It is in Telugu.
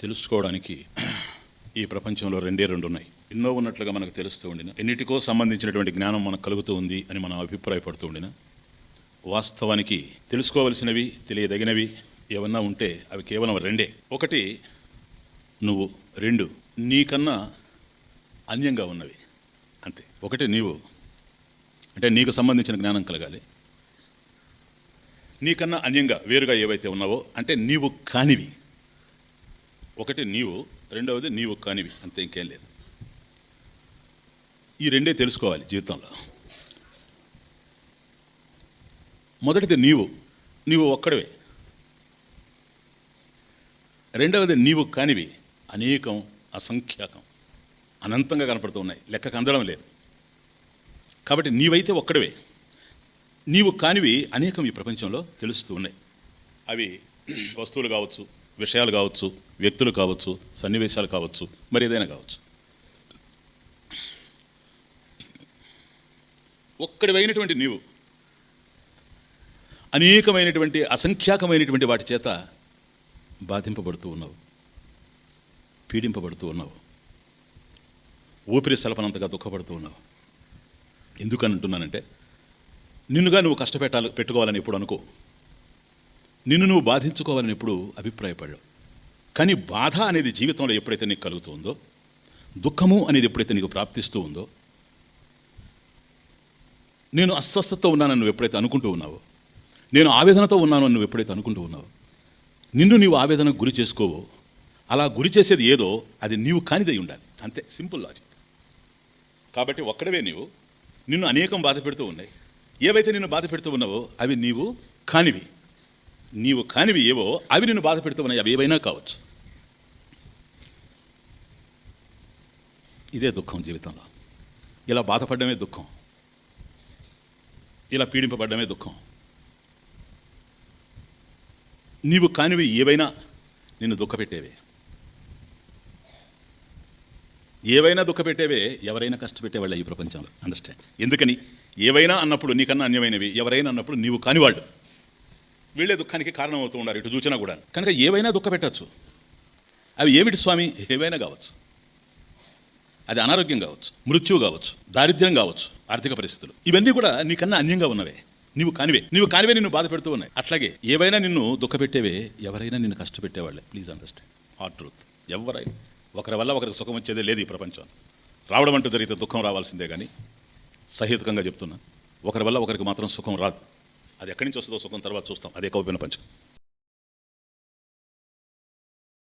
తెలుసుకోవడానికి ఈ ప్రపంచంలో రెండే రెండు ఉన్నాయి ఎన్నో ఉన్నట్లుగా మనకు తెలుస్తూ ఉండిన ఎన్నిటికో సంబంధించినటువంటి జ్ఞానం మనకు కలుగుతూ ఉంది అని మనం అభిప్రాయపడుతూ ఉండిన వాస్తవానికి తెలుసుకోవలసినవి తెలియదగినవి ఏమన్నా ఉంటే అవి కేవలం రెండే. ఒకటి నువ్వు. రెండు నీకన్నా అన్యంగా ఉన్నవి. అంతే. ఒకటి నీవు. అంటే నీకు సంబంధించిన జ్ఞానం కలగాలి. నీకన్నా అన్యంగా వేరుగా ఏవైతే ఉన్నావో అంటే నీవు కానివి. ఒకటి నీవు రెండవది నీవు కానివి అంతే ఇంకేం లేదు. ఈ రెండే తెలుసుకోవాలి జీవితంలో. మొదటిది నీవు నీవు ఒక్కడివే. రెండవది నీవు కానివి అనేకం అసంఖ్యాకం అనంతంగా కనపడుతూ ఉన్నాయి. లెక్కకు అందడం లేదు. కాబట్టి నీవైతే ఒక్కడివే. నీవు కానివి అనేకం ఈ ప్రపంచంలో తెలుస్తూ ఉన్నాయి. అవి వస్తువులు కావచ్చు విషయాలు కావచ్చు వ్యక్తులు కావచ్చు సన్నివేశాలు కావచ్చు మరి ఏదైనా కావచ్చు. ఒక్కడివైనటువంటి నీవు అనేకమైనటువంటి అసంఖ్యాకమైనటువంటి వాటి చేత బాధింపబడుతూ ఉన్నావు పీడింపబడుతూ ఉన్నావు ఊపిరి సలపనంతగా దుఃఖపడుతూ ఉన్నావు. ఎందుకని అంటున్నానంటే నిన్నుగా నువ్వు కష్టపెట్టాలి పెట్టుకోవాలని ఎప్పుడు అనుకో. నిన్ను నువ్వు బాధించుకోవాలని ఎప్పుడు అభిప్రాయపడ్డావు. కానీ బాధ అనేది జీవితంలో ఎప్పుడైతే నీకు కలుగుతుందో దుఃఖము అనేది ఎప్పుడైతే నీకు ప్రాప్తిస్తూ ఉందో నేను అస్వస్థతతో ఉన్నానని నువ్వు ఎప్పుడైతే అనుకుంటూ ఉన్నావో నేను ఆవేదనతో ఉన్నాను అని నువ్వు ఎప్పుడైతే అనుకుంటూ ఉన్నావో నిన్ను నీవు ఆవేదనకు గురి చేసుకోవో అలా గురి చేసేది ఏదో అది నీవు కానిదై ఉండాలి. అంతే సింపుల్ లాజిక్. కాబట్టి ఒక్కడవే నీవు నిన్ను అనేకం బాధ పెడుతూ ఉన్నాయి. ఏవైతే నిన్ను బాధ పెడుతూ ఉన్నావో అవి నీవు కానివి. నీవు కానివి ఏవో అవి నిన్ను బాధ పెడుతున్నాయి అవి ఏవైనా కావచ్చు. ఇదే దుఃఖం జీవితంలో. ఇలా బాధపడమే దుఃఖం. ఇలా పీడింపబడమే దుఃఖం. నీవు కానివి ఏవైనా నిన్ను దుఃఖపెట్టేవే. ఏవైనా దుఃఖపెట్టేవే ఎవరైనా కష్టపెట్టేవాళ్ళ ఈ ప్రపంచంలో. అండర్స్టాండ్ ఎందుకని? ఏవైనా అన్నప్పుడు నీకన్నా అన్యమైనవి ఎవరైనా అన్నప్పుడు నీవు కానివాళ్ళు. వీళ్ళే దుఃఖానికి కారణం అవుతూ ఉన్నారు ఇటు చూచినా కూడా కనుక ఏవైనా దుఃఖపెట్టచ్చు. అవి ఏమిటి స్వామి? ఏవైనా కావచ్చు. అది అనారోగ్యం కావచ్చు మృత్యువు కావచ్చు దారిద్ర్యం కావచ్చు ఆర్థిక పరిస్థితులు. ఇవన్నీ కూడా నీకన్నా అన్యంగా ఉన్నవే. నీవు కానివే. నీవు కానివే నిన్ను బాధ పెడుతూ ఉన్నాయి. అట్లాగే ఏవైనా నిన్ను దుఃఖపెట్టేవే ఎవరైనా నిన్ను కష్టపెట్టేవాళ్ళే ప్లీజ్ అండర్స్టాండ్ హార్ట్ ట్రూత్ ఎవరైనా. ఒకరి వల్ల ఒకరికి సుఖం వచ్చేదే లేదు ఈ ప్రపంచం. రావడం అంటూ జరిగితే దుఃఖం రావాల్సిందే కానీ సహేతుకంగా చెప్తున్నా. ఒకరి వల్ల ఒకరికి మాత్రం సుఖం రాదు. అది ఎక్కడి నుంచి వస్తుందో సుఖం తర్వాత చూస్తాం. అదే కౌపిన పంచం